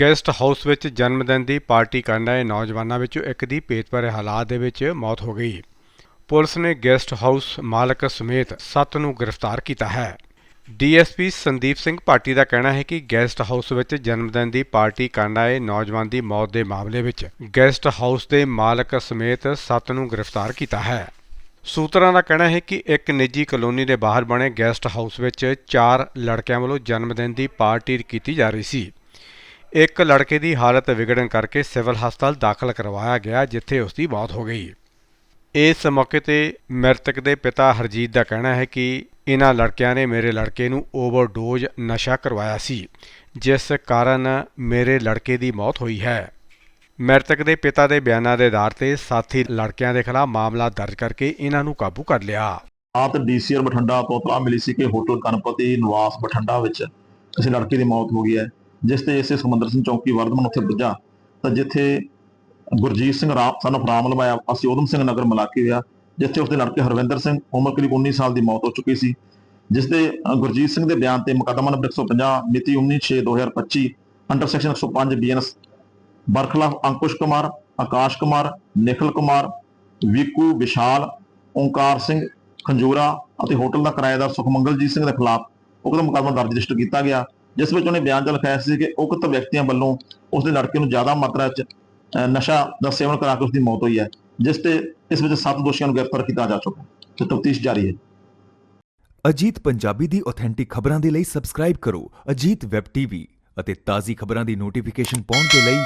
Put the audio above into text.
Guest house ਵਿੱਚ ਜਨਮ ਦਿਨ ਦੀ ਪਾਰਟੀ ਕਰਨ ਆਏ ਨੌਜਵਾਨਾਂ ਵਿੱਚੋਂ ਇੱਕ ਦੀ ਭੇਤਭਰੇ ਹਾਲਾਤ ਦੇ ਵਿੱਚ ਮੌਤ ਹੋ ਗਈ। ਪੁਲਿਸ ਨੇ ਗੈਸਟ ਹਾਊਸ ਮਾਲਕ ਸਮੇਤ 7 ਨੂੰ ਗ੍ਰਿਫਤਾਰ ਕੀਤਾ ਹੈ। ਡੀਐਸਪੀ ਸੰਦੀਪ ਸਿੰਘ ਭਾਟੀ ਦਾ ਕਹਿਣਾ ਹੈ ਕਿ ਗੈਸਟ ਹਾਊਸ ਵਿੱਚ ਜਨਮਦਿਨ ਦੀ ਪਾਰਟੀ ਕਰਨ ਆਏ ਨੌਜਵਾਨ ਦੀ ਮੌਤ ਦੇ ਮਾਮਲੇ ਵਿੱਚ ਗੈਸਟ ਹਾਊਸ ਦੇ ਮਾਲਕ ਸਮੇਤ 7 ਨੂੰ ਗ੍ਰਿਫਤਾਰ ਕੀਤਾ ਹੈ। ਸੂਤਰਾਂ ਦਾ ਕਹਿਣਾ ਹੈ ਕਿ ਇੱਕ ਨਿੱਜੀ ਕਲੋਨੀ ਦੇ ਬਾਹਰ ਬਣੇ ਗੈਸਟ ਹਾਊਸ ਵਿੱਚ ਚਾਰ ਲੜਕਿਆਂ ਵੱਲੋਂ ਜਨਮਦਿਨ ਦੀ ਪਾਰਟੀ ਕੀਤੀ ਜਾ ਰਹੀ ਸੀ। ਇੱਕ ਲੜਕੇ ਦੀ ਹਾਲਤ ਵਿਗੜਨ ਕਰਕੇ ਸਿਵਲ ਹਸਪਤਾਲ ਦਾਖਲ ਕਰਵਾਇਆ ਗਿਆ, ਜਿੱਥੇ ਉਸ ਦੀ ਮੌਤ ਹੋ ਗਈ। ਇਸ ਮੌਕੇ ਤੇ ਮ੍ਰਿਤਕ ਦੇ ਪਿਤਾ ਹਰਜੀਤ ਦਾ ਕਹਿਣਾ ਹੈ ਕਿ ਇਹਨਾਂ ਲੜਕਿਆਂ ਨੇ ਮੇਰੇ ਲੜਕੇ ਨੂੰ ਓਵਰਡੋਜ਼ ਨਸ਼ਾ ਕਰਵਾਇਆ ਸੀ, ਜਿਸ ਕਾਰਨ ਮੇਰੇ ਲੜਕੇ ਦੀ ਮੌਤ ਹੋਈ ਹੈ। ਮ੍ਰਿਤਕ ਦੇ ਪਿਤਾ ਦੇ ਬਿਆਨਾਂ ਦੇ ਆਧਾਰ ਤੇ ਸਾਥੀ ਲੜਕਿਆਂ ਦੇ ਖਿਲਾਫ ਮਾਮਲਾ ਦਰਜ ਕਰਕੇ ਇਹਨਾਂ ਨੂੰ ਕਾਬੂ ਕਰ ਲਿਆ। ਰਾਤ ਡੀਸੀਆਰ ਬਠਿੰਡਾ ਤੋਂ ਤਲਾਹ ਮਿਲੀ ਸੀ ਕਿ ਹੋਟਲ ਗਣਪਤੀ ਨਿਵਾਸ ਬਠਿੰਡਾ ਵਿੱਚ ਕਿਸੇ ਲੜਕੇ ਦੀ ਮੌਤ ਹੋ ਗਈ ਹੈ। ਜਿਸ ਤੇ ਇਸੇ ਸਮੁੰਦਰ ਸਿੰਘ ਚੌਕੀ ਵਰਧਮਨ ਉੱਥੇ ਪੁੱਜਾ, ਤਾਂ ਜਿੱਥੇ ਗੁਰਜੀਤ ਸਿੰਘ ਰਾਮ ਸਾਨੂੰ ਫਰਾਮ ਲਵਾਇਆ, ਅਸੀਂ ਉਦਮ ਸਿੰਘ ਨਗਰ ਮਲਾਕੀ ਹੋਇਆ, ਜਿੱਥੇ ਉਸਦੇ ਲੜਕੇ ਹਰਵਿੰਦਰ ਸਿੰਘ ਉਮਰ ਕਰੀਬ 19 ਸਾਲ ਦੀ ਮੌਤ ਹੋ ਚੁੱਕੀ ਸੀ, ਜਿਸ ਦੇ ਗੁਰਜੀਤ ਸਿੰਘ ਦੇ ਬਿਆਨ ਤੇ ਮੁਕੱਦਮਾ ਨੰਬਰ 150 ਮਿਤੀ 19/6/2025 ਅੰਡਰ ਸੈਕਸ਼ਨ 105 ਬੀਐਨਐਸ ਬਰਖਲਾਫ ਅੰਕੁਸ਼ ਕੁਮਾਰ, ਆਕਾਸ਼ ਕੁਮਾਰ, ਨਿਖਲ ਕੁਮਾਰ, ਵੀਕੂ ਵਿਸ਼ਾਲ, ਓਂਕਾਰ ਸਿੰਘ ਖੰਜੂਰਾ ਅਤੇ ਹੋਟਲ ਦਾ ਕਿਰਾਏਦਾਰ ਸੁਖਮੰਗਲਜੀਤ ਸਿੰਘ ਦੇ ਖਿਲਾਫ ਉਕਤ ਮੁਕੱਦਮਾ ਦਰਜ ਰਜਿਸਟਰ ਕੀਤਾ ਗਿਆ। ਜਿਸ ਵਿੱਚ ਉਹਨੇ ਬਿਆਨ 'ਚ ਲਿਖਾਇਆ ਸੀ ਕਿ ਉਕਤ ਵਿਅਕਤੀਆਂ ਵੱਲੋਂ ਉਸ ਦੇ ਲੜਕੇ ਨੂੰ ਜ਼ਿਆਦਾ ਮਾਤਰਾ 'ਚ ਨਸ਼ਾ ਦਾ ਸੇਵਨ ਕਰਾ ਕੇ ਉਸ ਦੀ ਮੌਤ ਹੋਈ ਹੈ, ਜਿਸ ਤੇ ਇਸ ਵਿੱਚ ਸੱਤ ਦੋਸ਼ੀਆਂ ਨੂੰ ਗ੍ਰਿਫਤਾਰ ਕੀਤਾ ਜਾ ਚੁੱਕਾ ਹੈ। ਤੇ ਤਫਤੀਸ਼ ਜਾਰੀ ਹੈ। ਅਜੀਤ ਪੰਜਾਬੀ ਦੀ ਆਥੈਂਟਿਕ ਖਬਰਾਂ ਦੇ ਲਈ ਸਬਸਕ੍ਰਾਈਬ ਕਰੋ ਅਜੀਤ ਵੈਬ ਟੀਵੀ ਅਤੇ ਤਾਜ਼ੀ ਖਬਰਾਂ ਦੀ ਨੋਟੀਫਿਕੇਸ਼ਨ ਪਾਉਣ ਦੇ ਲਈ